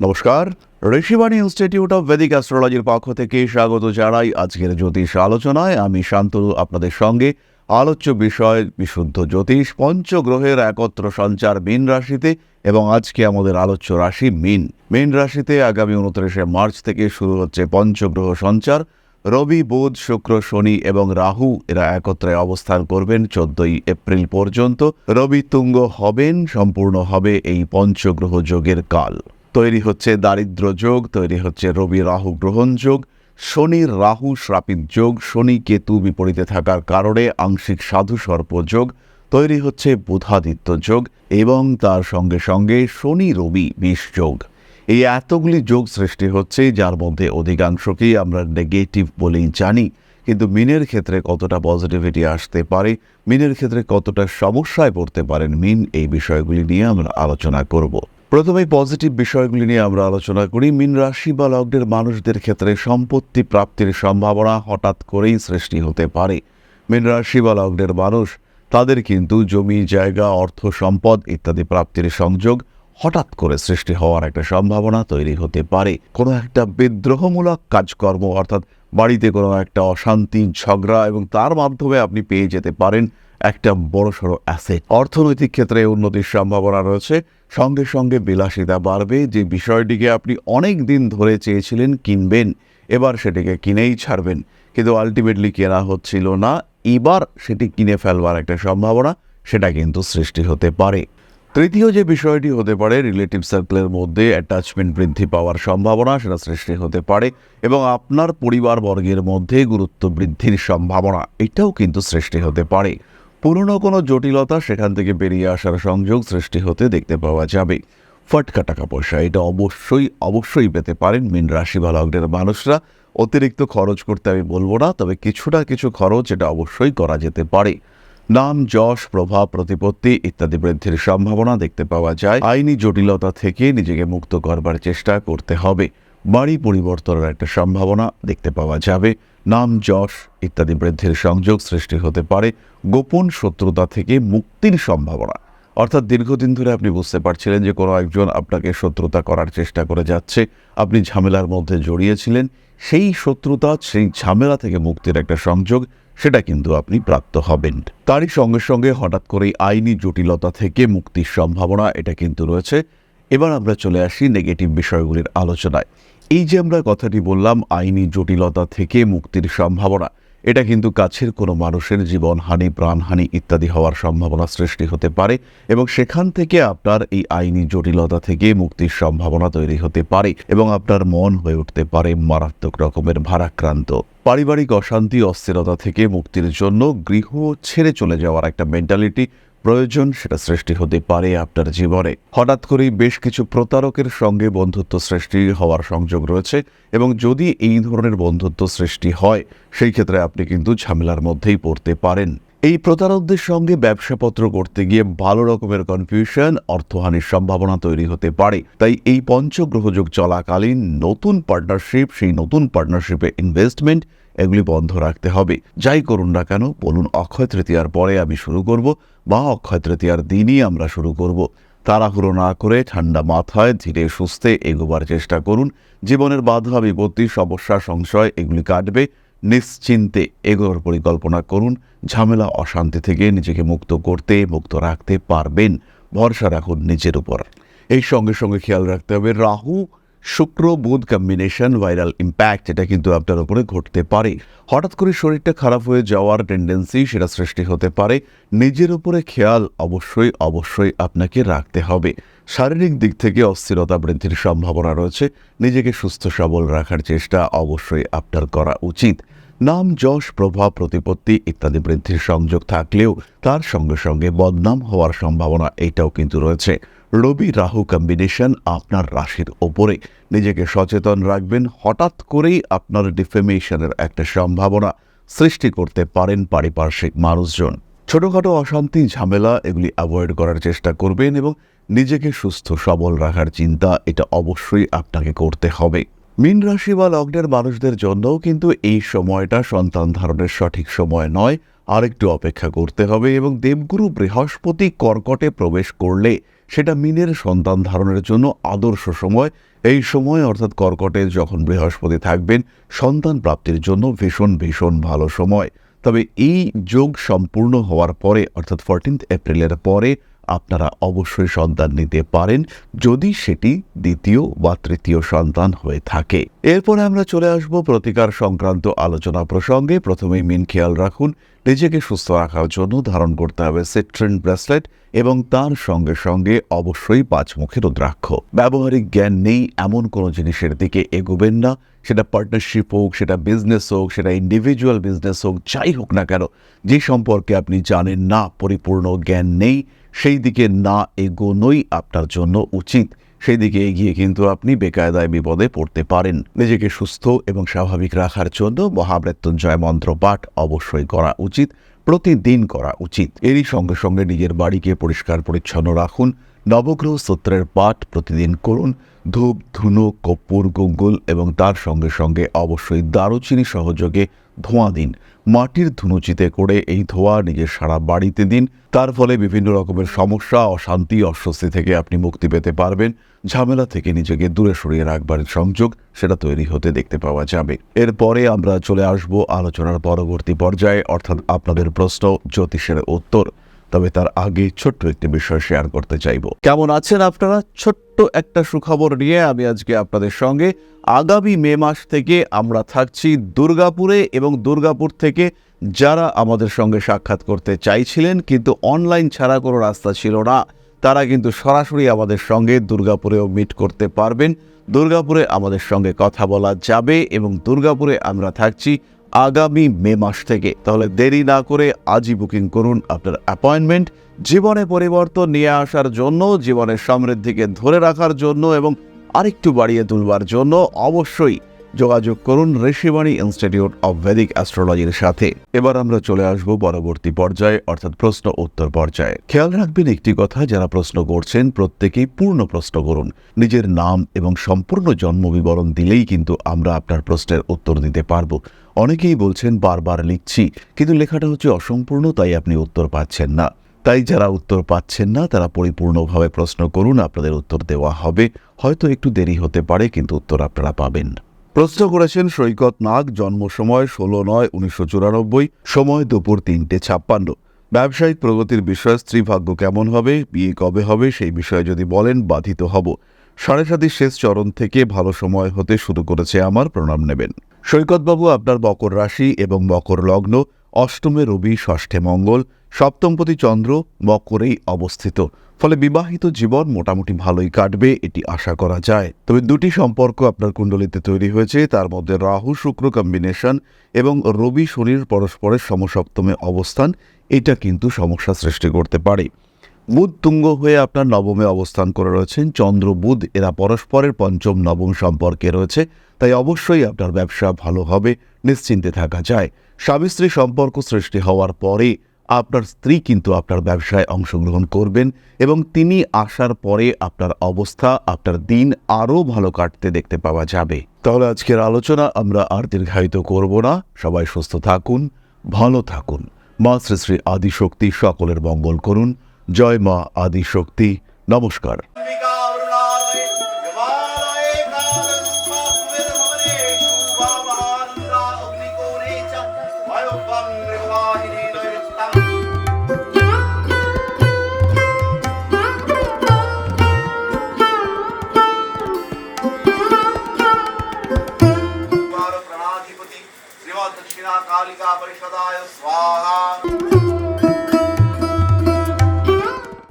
নমস্কার, Rishibani institute of বেদিক অ্যাস্ট্রোলজির পক্ষ থেকে স্বাগত জানাই আজকের জ্যোতিষ আলোচনায়। আমি শান্তনু আপনাদের সঙ্গে আলোচ্য বিষয় বিশুদ্ধ জ্যোতিষ, পঞ্চগ্রহের একত্র সঞ্চার মীন রাশিতে এবং আজকে আমাদের আলোচ্য রাশি মীন। মীন রাশিতে আগামী উনত্রিশে মার্চ থেকে শুরু হচ্ছে পঞ্চগ্রহ সঞ্চার। রবি, বুধ, শুক্র, শনি এবং রাহু এরা একত্রে অবস্থান করবেন চোদ্দই এপ্রিল পর্যন্ত। রবি তুঙ্গ হবেন, সম্পূর্ণ হবে এই পঞ্চগ্রহ যোগের কাল। তৈরি হচ্ছে দারিদ্র যোগ, তৈরি হচ্ছে রবি রাহু গ্রহণ যোগ শনির রাহু শ্রাপিত যোগ, শনি কেতু বিপরীতে থাকার কারণে আংশিক সাধু সর্প যোগ, তৈরি হচ্ছে বুধাদিত্য যোগ এবং তার সঙ্গে সঙ্গে শনি রবি বিষ যোগ। এই এতগুলি যোগ সৃষ্টি হচ্ছে, যার মধ্যে অধিকাংশকেই আমরা নেগেটিভ বলেই জানি, কিন্তু মিনের ক্ষেত্রে কতটা পজিটিভিটি আসতে পারে, মিনের ক্ষেত্রে কতটা সমস্যায় পড়তে পারেন মিন, এই বিষয়গুলি নিয়ে আমরা আলোচনা করব। প্রথমে পজিটিভ বিষয়গুলি নিয়ে আমরা আলোচনা করি। মিন রাশি বা লগ্নের মানুষদের ক্ষেত্রে সম্পত্তি প্রাপ্তির সম্ভাবনা হঠাৎ করেই সৃষ্টি হতে পারে। মিন রাশি বা লগ্নের মানুষ, তাদের কিন্তু জমি, জায়গা, অর্থ সম্পদ ইত্যাদি প্রাপ্তির সংযোগ হঠাৎ করে সৃষ্টি হওয়ার একটা সম্ভাবনা তৈরি হতে পারে। কোনো একটা বিদ্রোহমূলক কাজকর্ম অর্থাৎ বাড়িতে কোনো একটা অশান্তি, ঝগড়া এবং তার মাধ্যমে আপনি পেয়ে যেতে পারেন একটা বড়সড় অ্যাসেট অর্থনৈতিক ক্ষেত্রে উন্নতির সম্ভাবনা রয়েছে। সঙ্গে সঙ্গে বিলাসিতা বাড়বে। যে বিষয়টিকে আপনি অনেক দিন ধরে চেয়েছিলেন কিনবেন, এবার সেটিকে কিনেই ছাড়বেন। কিন্তু আলটিমেটলি কেনা হচ্ছিল না। এবার সেটি কিনে ফেলবার একটা সম্ভাবনা, সেটা কিন্তু সৃষ্টি হতে পারে। তৃতীয় যে বিষয়টি হতে পারে রিলেটিভ সার্কেলের মধ্যে অ্যাটাচমেন্ট বৃদ্ধি পাওয়ার সম্ভাবনা, সেটা সৃষ্টি হতে পারে এবং আপনার পরিবারবর্গের মধ্যে গুরুত্ব বৃদ্ধির সম্ভাবনা, এটাও কিন্তু সৃষ্টি হতে পারে। পুরনো কোনো জটিলতা সেখান থেকে বেরিয়ে আসার সংযোগ সৃষ্টি হতে দেখতে পাওয়া যাবে। ফটকা টাকা পয়সা এটা অবশ্যই অবশ্যই পেতে পারেন মিন রাশি বা লগ্নের মানুষরা। অতিরিক্ত খরচ করতে আমি বলব না, তবে কিছুটা কিছু খরচ এটা অবশ্যই করা যেতে পারে। নাম, যশ, প্রভাব, প্রতিপত্তি ইত্যাদি বৃদ্ধির সম্ভাবনা দেখতে পাওয়া যায়। আইনি জটিলতা থেকে নিজেকে মুক্ত করবার চেষ্টা করতে হবে। বাড়ি পরিবর্তনের একটা সম্ভাবনা দেখতে পাওয়া যাবে। নাম যশ ইত্যাদি বৃদ্ধির সংযোগ সৃষ্টি হতে পারে। গোপন শত্রুতা থেকে মুক্তির সম্ভাবনা। অর্থাৎ দীর্ঘদিন ধরে আপনি বুঝতে পারছিলেন যে কোনো একজন আপনাকে শত্রুতা করার চেষ্টা করে যাচ্ছে। আপনি ঝামেলার মধ্যে জড়িয়েছিলেন। সেই শত্রুতা, সেই ঝামেলা থেকে মুক্তির একটা সংযোগ, সেটা কিন্তু আপনি প্রাপ্ত হবেন। তারই সঙ্গে সঙ্গে হঠাৎ করেই আইনি জটিলতা থেকে মুক্তির সম্ভাবনা, এটা কিন্তু রয়েছে। এবার আমরা চলে আসি নেগেটিভ বিষয়গুলির আলোচনায়। এই যে আমরা কথাটি বললাম, আইনি জটিলতা থেকে মুক্তির সম্ভাবনা, এটা কিন্তু কাছের কোনো মানুষের জীবনহানি প্রাণহানি ইত্যাদি হওয়ার সম্ভাবনা সৃষ্টি হতে পারে এবং সেখান থেকে আপনার এই আইনি জটিলতা থেকে মুক্তির সম্ভাবনা তৈরি হতে পারে এবং আপনার মন হয়ে উঠতে পারে মারাত্মক রকমের ভারাক্রান্ত। পারিবারিক অশান্তি, অস্থিরতা থেকে মুক্তির জন্য গৃহ ছেড়ে চলে যাওয়ার একটা মেন্টালিটি প্রয়োজন সেটা সৃষ্টি হতে পারে আপনার জীবনে। হঠাৎ করেই বেশ কিছু প্রতারকের সঙ্গে বন্ধুত্ব সৃষ্টি হওয়ার সংযোগ রয়েছে এবং যদি এই ধরনের বন্ধুত্ব সৃষ্টি হয়, সেই ক্ষেত্রে আপনি কিন্তু ঝামেলার মধ্যেই পড়তে পারেন। এই প্রতারকদের সঙ্গে ব্যবসাপত্র করতে গিয়ে ভালো রকমের কনফিউশন অর্থহানির সম্ভাবনা তৈরি হতে পারে। তাই এই পঞ্চগ্রহযোগ চলাকালীন নতুন পার্টনারশিপ সেই নতুন পার্টনারশিপে ইনভেস্টমেন্ট এগুলি বন্ধ রাখতে হবে। যাই করুন না কেন, বলুন, অক্ষয় তৃতীয়ার পরে আমি শুরু করব বা অক্ষয় তৃতীয়ার দিনই আমরা শুরু করব। তাড়াহুড়ো না করে ঠান্ডা মাথায় ধীরে সুস্থে এগোবার চেষ্টা করুন। জীবনের বাধা, বিপত্তি, সমস্যা, সংশয় এগুলি কাটবে। নিশ্চিন্তে এগোর পরিকল্পনা করুন। ঝামেলা, অশান্তি থেকে নিজেকে মুক্ত করতে, মুক্ত রাখতে পারবেন। ভরসা রাখুন নিজের উপর। এই সঙ্গে সঙ্গে খেয়াল রাখতে হবে, রাহু শুক্র বুধ কম্বিনেশন ভাইরাল ইম্প্যাক্ট এটা কিন্তু আপনার উপরে ঘটতে পারে। হঠাৎ করে শরীরটা খারাপ হয়ে যাওয়ার টেন্ডেন্সি সেটা সৃষ্টি হতে পারে। নিজের উপরে খেয়াল অবশ্যই অবশ্যই আপনাকে রাখতে হবে। শারীরিক দিক থেকে অস্থিরতা বৃদ্ধির সম্ভাবনা রয়েছে। নিজেকে সুস্থ, সবল রাখার চেষ্টা অবশ্যই আপনার করা উচিত। নাম, যশ, প্রভাব, প্রতিপত্তি ইত্যাদি বৃদ্ধির সংযোগ থাকলেও তার সঙ্গে সঙ্গে বদনাম হওয়ার সম্ভাবনা এটাও কিন্তু রয়েছে। রবি রাহু কম্বিনেশন আপনার রাশির ওপরে। নিজেকে সচেতন রাখবেন, হঠাৎ করেই আপনার ডিফেমেশনের একটা সম্ভাবনা সৃষ্টি করতে পারেন পারিপার্শ্বিক মানুষজন। ছোটখাটো অশান্তি, ঝামেলা এগুলি অ্যাভয়েড করার চেষ্টা করবেন এবং নিজেকে সুস্থ, সবল রাখার চিন্তা এটা অবশ্যই আপনাকে করতে হবে। মীন রাশি বা লগ্নের মানুষদের জন্যও কিন্তু এই সময়টা সন্তান ধারণের সঠিক সময় নয়। আরেকটু অপেক্ষা করতে হবে এবং দেবগুরু বৃহস্পতি কর্কটে প্রবেশ করলে সেটা মিনের সন্তান ধারণের জন্য আদর্শ সময়। এই সময় অর্থাৎ কর্কটে যখন বৃহস্পতি থাকবেন, সন্তান প্রাপ্তির জন্য ভীষণ ভীষণ ভালো সময়। তবে এই যোগ সম্পূর্ণ হওয়ার পরে, অর্থাৎ ফোরটিন্থ এপ্রিলের পরে আপনারা অবশ্যই সন্তান নিতে পারেন যদি সেটি দ্বিতীয় বা তৃতীয় সন্তান হয়ে থাকে। এরপরে আমরা চলে আসব প্রতিকার সংক্রান্ত আলোচনা প্রসঙ্গে। প্রথমেই মিন খেয়াল রাখুন, নিজেকে সুস্থ রাখার জন্য ধারণ করতে হবে সিট্রেন ব্রেসলেট এবং তার সঙ্গে সঙ্গে অবশ্যই পাঁচমুখী রুদ্রাক্ষ। ব্যবহারিক জ্ঞান নেই, এমন কোনো জিনিসের দিকে এগোবেন না। সেটা পার্টনারশিপ হোক, সেটা বিজনেস হোক, সেটা ইন্ডিভিজুয়াল বিজনেস হোক, যাই হোক না কেন, যে সম্পর্কে আপনি জানেন না, পরিপূর্ণ জ্ঞান নেই। সেই দিকে না এগোনোই আপনার জন্য উচিত। সেই দিকে এগিয়ে কিন্তু আপনি বেকায়দায় বিপদে পড়তে পারেন। নিজেকে সুস্থ এবং স্বাভাবিক রাখার জন্য মহামৃত্যুঞ্জয় মন্ত্র পাঠ অবশ্যই করা উচিত, প্রতিদিন করা উচিত। এরই সঙ্গে সঙ্গে নিজের বাড়িকে পরিষ্কার পরিচ্ছন্ন রাখুন নবগ্রহ সূত্রের পাঠ প্রতিদিন করুন। ধূপ, ধুনো, কর্পূর, গুঙ্গুল এবং তার সঙ্গে সঙ্গে অবশ্যই দারুচিনি সহযোগে ধোঁয়া দিন। মাটির ধুনুচিতে করে এই ধোঁয়া নিজের সারা বাড়িতে দিন। তার ফলে বিভিন্ন রকমের সমস্যা, অশান্তি, অস্বস্তি থেকে আপনি মুক্তি পেতে পারবেন। ঝামেলা থেকে নিজেকে দূরে সরিয়ে রাখবার সংযোগ সেটা তৈরি হতে দেখতে পাওয়া যাবে। এরপরে আমরা চলে আসব আলোচনার পরবর্তী পর্যায়ে, অর্থাৎ আপনাদের প্রশ্ন, জ্যোতিষের উত্তর। তবে তার আগে ছোট্ট একটি বিষয় শেয়ার করতে চাইব। কেমন আছেন আপনারা? ছোট্ট একটা সুখবর নিয়ে আমি আজকে আপনাদের সঙ্গে। আগামী মে মাস থেকে আমরা থাকছি দুর্গাপুরে এবং দুর্গাপুর থেকে যারা আমাদের সঙ্গে সাক্ষাৎ করতে চাইছিলেন, কিন্তু অনলাইন ছাড়া কোনো রাস্তা ছিল না। তারা কিন্তু সরাসরি আমাদের সঙ্গে দুর্গাপুরেও মিট করতে পারবেন। দুর্গাপুরে আমাদের সঙ্গে কথা বলা যাবে এবং দুর্গাপুরে আমরা থাকছি আগামী মে মাস থেকে। তাহলে দেরি না করে আজই বুকিং করুন আপনার অ্যাপয়েন্টমেন্ট। জীবনে পরিবর্তন নিয়ে আসার জন্য, জীবনের সমৃদ্ধিকে ধরে রাখার জন্য এবং আরেকটু বাড়িয়ে তুলবার জন্য অবশ্যই যোগাযোগ করুন ঋষিবাণী ইনস্টিটিউট অব ভেদিক অ্যাস্ট্রোলজির সাথে। এবার আমরা চলে আসব পরবর্তী পর্যায়ে, অর্থাৎ প্রশ্ন উত্তর পর্যায়ে। খেয়াল রাখবেন একটি কথা, যারা প্রশ্ন করছেন প্রত্যেকেই পূর্ণ প্রশ্ন করুন। নিজের নাম এবং সম্পূর্ণ জন্ম বিবরণ দিলেই কিন্তু আমরা আপনার প্রশ্নের উত্তর দিতে পারব। অনেকেই বলছেন, বারবার লিখছি, কিন্তু লেখাটা হচ্ছে অসম্পূর্ণ, তাই আপনি উত্তর পাচ্ছেন না। তাই যারা উত্তর পাচ্ছেন না, তারা পরিপূর্ণভাবে প্রশ্ন করুন, আপনাদের উত্তর দেওয়া হবে। হয়তো একটু দেরি হতে পারে, কিন্তু উত্তর আপনারা পাবেন। প্রশ্ন করেছেন সৈকত নাগ, জন্ম সময় ষোলো নয় উনিশশো চুরানব্বই, সময় দুপুর তিনটে ছাপ্পান্ন। ব্যবসায়িক প্রগতির বিষয়ে স্ত্রী ভাগ্য কেমন হবে, বিয়ে কবে হবে, সেই বিষয়ে যদি বলেন, বাধিত হব। সাড়ে সাতির শেষ চরণ থেকে ভালো সময় হতে শুরু করেছে আমার, প্রণাম নেবেন। সৈকতবাবু, আপনার মকর রাশি এবং মকর লগ্ন, অষ্টমে রবি, ষষ্ঠে মঙ্গল, সপ্তমপতি চন্দ্র মকরেই অবস্থিত। ফলে বিবাহিত জীবন মোটামুটি ভালোই কাটবে, এটি আশা করা যায়। তবে দুটি সম্পর্ক আপনার কুণ্ডলিতে তৈরি হয়েছে, তার মধ্যে রাহু, শুক্র কম্বিনেশন এবং রবি শনির পরস্পরের সমসপ্তমে অবস্থান, এটা কিন্তু সমস্যা সৃষ্টি করতে পারে। বুধ তুঙ্গ হয়ে আপনার নবমে অবস্থান করে রয়েছেন, চন্দ্র বুধ, এরা পরস্পরের পঞ্চম, নবম সম্পর্কে রয়েছে, তাই অবশ্যই আপনার ব্যবসা ভালো হবে, নিশ্চিন্তে থাকা যায়। স্বামী স্ত্রী সম্পর্ক সৃষ্টি হওয়ার পরে আপনার স্ত্রী কিন্তু আপনার ব্যবসায় অংশগ্রহণ করবেন এবং তিনি আসার পরে আপনার অবস্থা, আপনার দিন আরও ভালো কাটতে দেখতে পাওয়া যাবে। তাহলে আজকের আলোচনা আমরা আর দীর্ঘায়িত করব না। সবাই সুস্থ থাকুন, ভালো থাকুন। মা শ্রী শ্রী আদিশক্তি সকলের মঙ্গল করুন। জয় মা আদিশক্তি। নমস্কার।